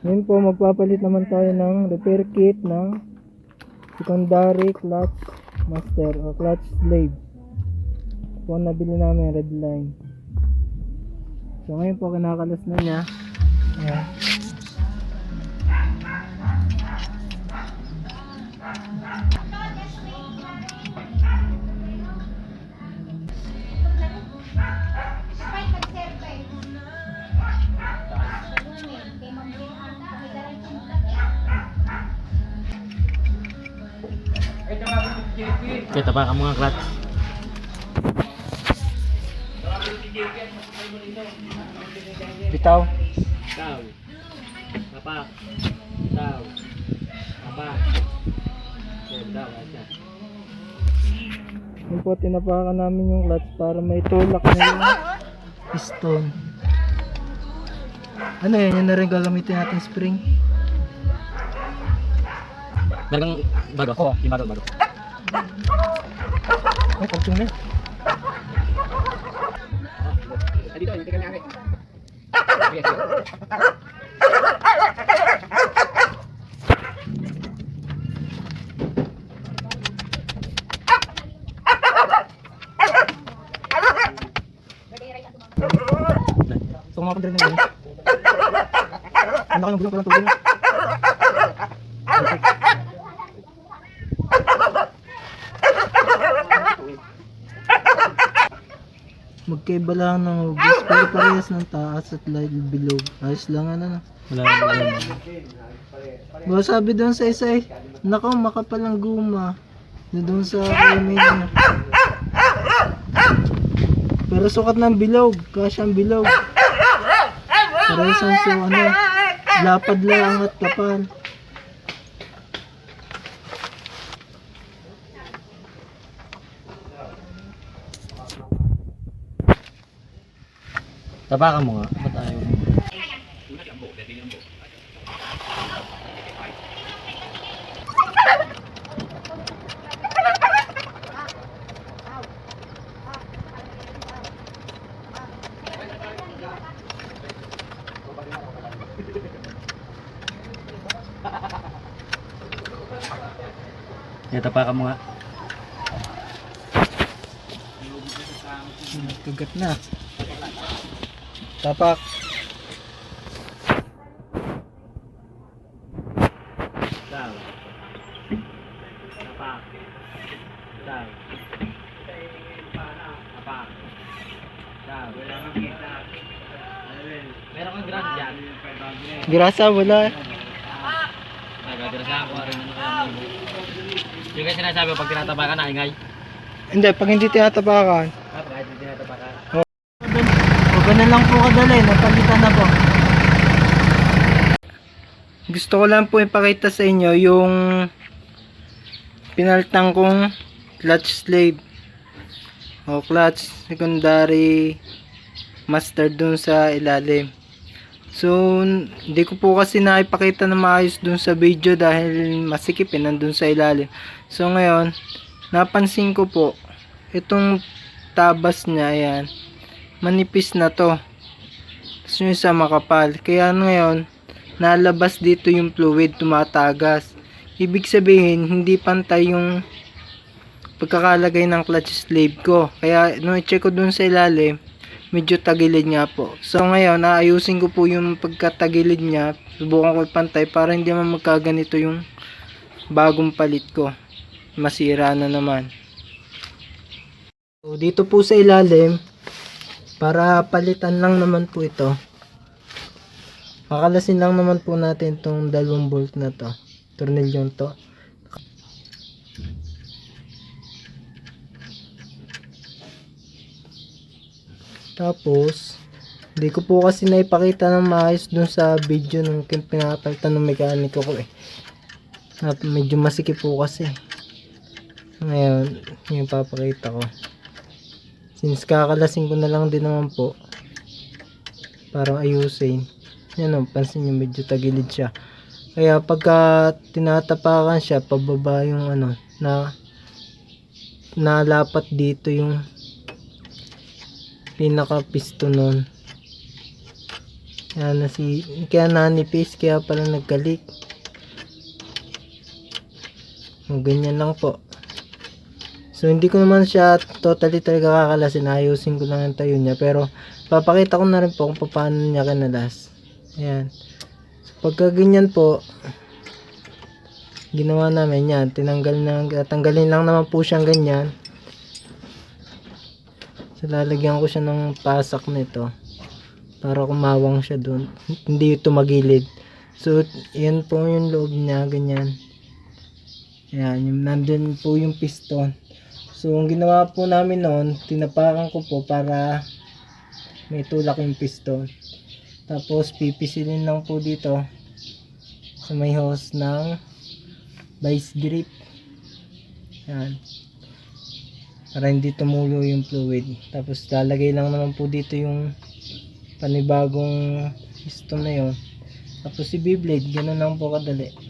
Ngayon po, magpapalit naman tayo ng repair kit ng secondary clutch master o clutch slave. Po nabili namin, red line. So ngayon po, kinakalas na niya. Ayan. Kita pa ka mga clutch. Bitaw. Taw. Tapak. Taw. Tapak. Yan daw, acha. Yun po, tinapakan namin yung clutch para may tulak na yung piston. Ano yan? Yan na rin gagamitin natin spring. Meron kang bago? Oo, yung bago, bago. Ay, pagtung na. Dito, hindi kami ari. Mga rin na Ang laki ng bulong, walang tubig. Magkaiba lang ng hugis, pero parehas ng taas at light below. Ayos lang ano na. Wala, wala. Ba sabi doon sa isa eh, nako makapal ang guma. Na doon sa email niya. Pero sukat ng bilog, kasya ang bilog. Parehas ang so ano, lapad lang at kapal. Tapakan mo nga. Ba't ayaw mo? Ya, tapakan mo nga. Kagat na. Tapak. Taw. Tapak. Taw. Tapak. Taw. Meron kang grand dyan. Grasa wala. Nagagara sa ako. Ano mo. Yung kasi sinasabi pag tinatabakan na, ingay. Hindi, pag hindi tinatapakan. Ah, kahit hindi tinatabakan. O ganun lang po kadali, napalitan na po. Gusto ko lang po ipakita sa inyo yung pinaltang kong clutch slave o clutch secondary master dun sa ilalim. So, hindi ko po kasi naipakita na maayos dun sa video dahil masikip eh, nandun sa ilalim. So, ngayon, napansin ko po, itong tabas niya, ayan, manipis na to. Tapos yung isa makapal. Kaya ngayon, nalabas dito yung fluid, tumatagas. Ibig sabihin, hindi pantay yung pagkakalagay ng clutch slave ko. Kaya nung i-check ko dun sa ilalim, medyo tagilid nga po. So ngayon, naayusin ko po yung pagkatagilid niya. Subukan ko ipantay para hindi man magkaganito yung bagong palit ko. Masira na naman. So, dito po sa ilalim, para palitan lang naman po ito. Makalasin lang naman po natin tong dalawang bolt na to. Tornilyong to. Tapos, hindi ko po kasi naipakita ng maayos dun sa video nung pinapalitan ng mekaniko ko eh. Medyo masikip po kasi. Ngayon, yung papakita ko. Since kakalasing ko na lang din naman po. Para ayusin. Yan o, pansin nyo medyo tagilid siya. Kaya pagka tinatapakan siya, pababa yung ano, na nalapat dito yung pinaka piston nun. Kaya, nasi, kaya nanipis, kaya pala nagkalik. Ganyan lang po. So, hindi ko naman siya totally talaga kakalasin. Ayusin ko lang ang tayo niya. Pero, papakita ko na rin po kung paano niya kinalas. Ayan. So, pagka ganyan po, ginawa namin yan. Tinanggal na, tanggalin lang naman po siyang ganyan. So, lalagyan ko siya ng pasak nito. Para kumawang siya doon. Hindi ito magilid. So, yan po yung loob niya, ganyan. Ayan, yung nandun po yung piston. So, ang ginawa po namin noon, tinapakan ko po para may tulak yung piston. Tapos, pipisilin lang po dito sa may hose ng vice grip. Ayan. Para hindi tumulo yung fluid. Tapos, lalagay lang naman po dito yung panibagong piston na yon. Tapos, si Beyblade, ganun lang po kadali.